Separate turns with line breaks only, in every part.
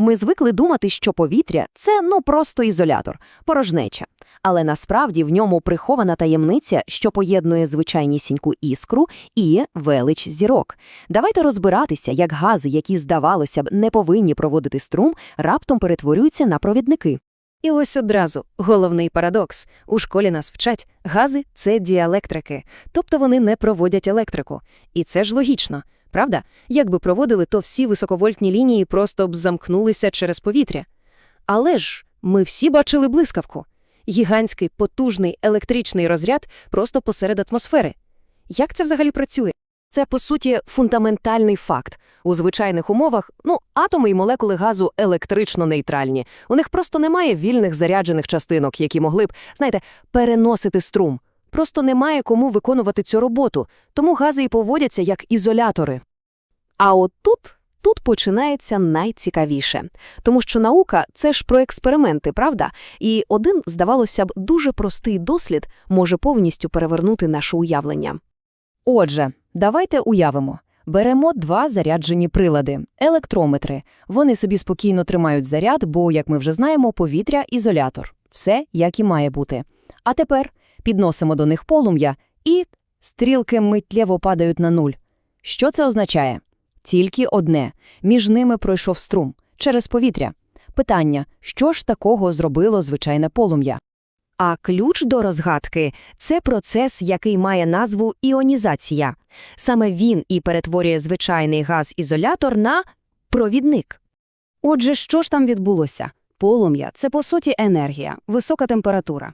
Ми звикли думати, що повітря це ну просто ізолятор, порожнеча. Але насправді в ньому прихована таємниця, що поєднує звичайнісіньку іскру і велич зірок. Давайте розбиратися, як гази, які, здавалося б, не повинні проводити струм, раптом перетворюються на провідники.
І ось одразу головний парадокс. У школі нас вчать, гази – це діелектрики, тобто вони не проводять електрику. І це ж логічно, правда? Якби проводили, то всі високовольтні лінії просто б замкнулися через повітря. Але ж ми всі бачили блискавку. Гігантський, потужний електричний розряд просто посеред атмосфери. Як це взагалі працює? Це, по суті, фундаментальний факт. У звичайних умовах, ну, атоми і молекули газу електрично нейтральні. У них просто немає вільних заряджених частинок, які могли б, знаєте, переносити струм. Просто немає кому виконувати цю роботу, тому гази і поводяться як ізолятори.
А от тут, тут починається найцікавіше. Тому що наука – це ж про експерименти, правда? І один, здавалося б, дуже простий дослід може повністю перевернути наше уявлення.
Отже, давайте уявимо. Беремо два заряджені прилади – електрометри. Вони собі спокійно тримають заряд, бо, як ми вже знаємо, повітря – ізолятор. Все, як і має бути. А тепер підносимо до них полум'я, і стрілки миттєво падають на нуль. Що це означає? Тільки одне – між ними пройшов струм через повітря. Питання – що ж такого зробило звичайне полум'я?
А ключ до розгадки – це процес, який має назву іонізація. Саме він і перетворює звичайний газ-ізолятор на провідник. Отже, що ж там відбулося? Полум'я – це, по суті, енергія, висока температура.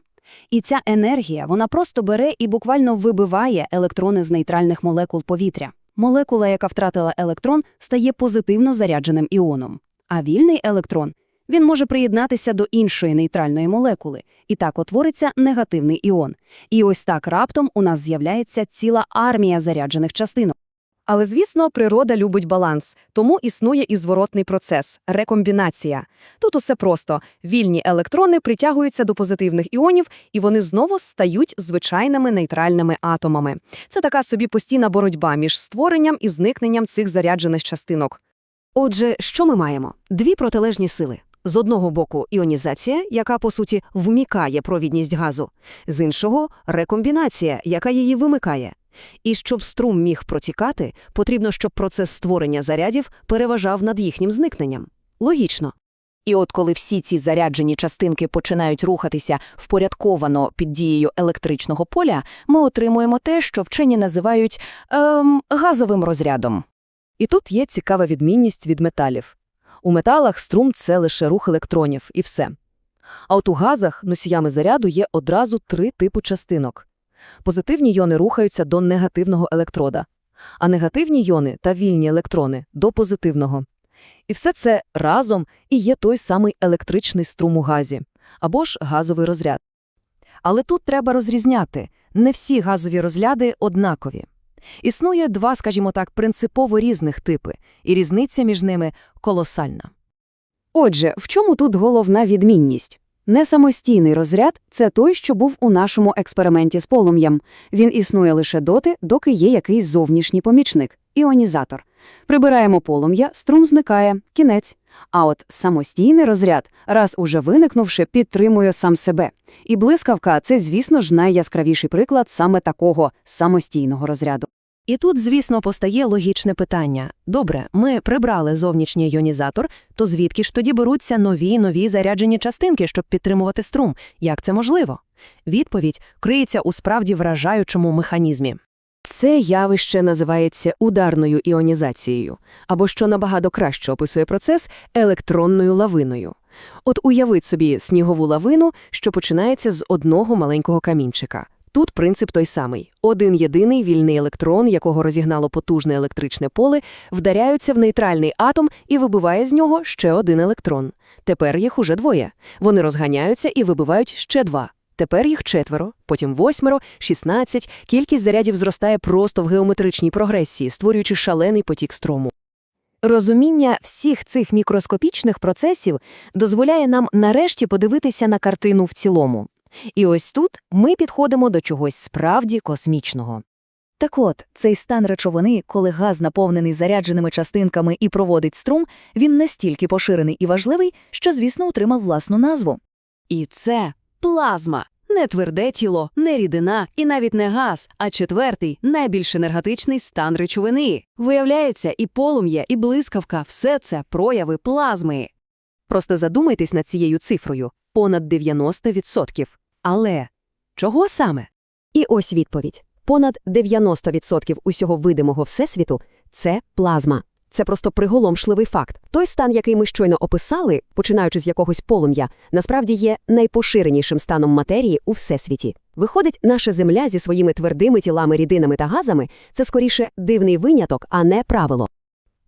І ця енергія, вона просто бере і буквально вибиває електрони з нейтральних молекул повітря. Молекула, яка втратила електрон, стає позитивно зарядженим іоном. А вільний електрон він може приєднатися до іншої нейтральної молекули, і так утвориться негативний іон. І ось так раптом у нас з'являється ціла армія заряджених частинок.
Але, звісно, природа любить баланс, тому існує і зворотний процес – рекомбінація. Тут усе просто. Вільні електрони притягуються до позитивних іонів, і вони знову стають звичайними нейтральними атомами. Це така собі постійна боротьба між створенням і зникненням цих заряджених частинок.
Отже, що ми маємо? Дві протилежні сили. З одного боку іонізація, яка, по суті, вмікає провідність газу, з іншого – рекомбінація, яка її вимикає. І щоб струм міг протікати, потрібно, щоб процес створення зарядів переважав над їхнім зникненням. Логічно. І от коли всі ці заряджені частинки починають рухатися впорядковано під дією електричного поля, ми отримуємо те, що вчені називають ем, газовим розрядом.
І тут є цікава відмінність від металів. У металах струм – це лише рух електронів, і все. А от у газах носіями заряду є одразу три типи частинок. Позитивні йони рухаються до негативного електрода, а негативні йони та вільні електрони – до позитивного. І все це разом і є той самий електричний струм у газі, або ж газовий розряд.
Але тут треба розрізняти – не всі газові розряди однакові. Існує два, скажімо так, принципово різних типи, і різниця між ними колосальна.
Отже, в чому тут головна відмінність? Несамостійний розряд – це той, що був у нашому експерименті з полум'ям. Він існує лише доти, доки є якийсь зовнішній помічник – іонізатор. Прибираємо полум'я, струм зникає, кінець. А от самостійний розряд, раз уже виникнувши, підтримує сам себе. І блискавка – це, звісно ж, найяскравіший приклад саме такого самостійного розряду.
І тут, звісно, постає логічне питання. Добре, ми прибрали зовнішній іонізатор, то звідки ж тоді беруться нові нові заряджені частинки, щоб підтримувати струм? Як це можливо? Відповідь криється у справді вражаючому механізмі.
Це явище називається ударною іонізацією, або, що набагато краще описує процес, електронною лавиною. От уявіть собі снігову лавину, що починається з одного маленького камінчика. Тут принцип той самий. Один єдиний вільний електрон, якого розігнало потужне електричне поле, вдаряється в нейтральний атом і вибиває з нього ще один електрон. Тепер їх уже двоє. Вони розганяються і вибивають ще два. Тепер їх четверо, потім восьмеро, шістнадцять. Кількість зарядів зростає просто в геометричній прогресії, створюючи шалений потік струму. Розуміння всіх цих мікроскопічних процесів дозволяє нам нарешті подивитися на картину в цілому. І ось тут ми підходимо до чогось справді космічного.
Так от, цей стан речовини, коли газ наповнений зарядженими частинками і проводить струм, він настільки поширений і важливий, що, звісно, отримав власну назву.
І це плазма. Не тверде тіло, не рідина і навіть не газ, а четвертий, найбільш енергетичний стан речовини. Виявляється, і полум'я, і блискавка – все це прояви плазми. Просто задумайтесь над цією цифрою – понад 90%. Але чого саме? І ось відповідь. Понад 90% усього видимого Всесвіту – це плазма. Це просто приголомшливий факт. Той стан, який ми щойно описали, починаючи з якогось полум'я, насправді є найпоширенішим станом матерії у Всесвіті. Виходить, наша Земля зі своїми твердими тілами, рідинами та газами – це скоріше дивний виняток, а не правило.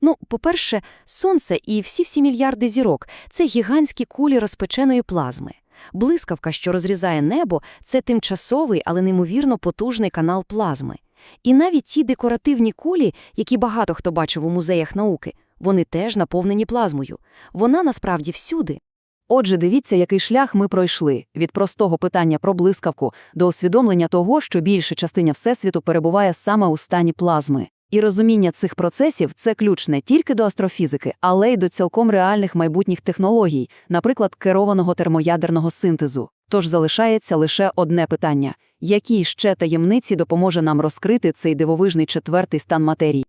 Ну, по-перше, сонце і всі-всі мільярди зірок – це гігантські кулі розпеченої плазми. Блискавка, що розрізає небо – це тимчасовий, але неймовірно потужний канал плазми. І навіть ті декоративні кулі, які багато хто бачив у музеях науки, вони теж наповнені плазмою. Вона насправді всюди.
Отже, дивіться, який шлях ми пройшли від простого питання про блискавку до усвідомлення того, що більша частина Всесвіту перебуває саме у стані плазми. І розуміння цих процесів – це ключ не тільки до астрофізики, але й до цілком реальних майбутніх технологій, наприклад, керованого термоядерного синтезу. Тож залишається лише одне питання – які ще таємниці допоможе нам розкрити цей дивовижний четвертий стан матерії?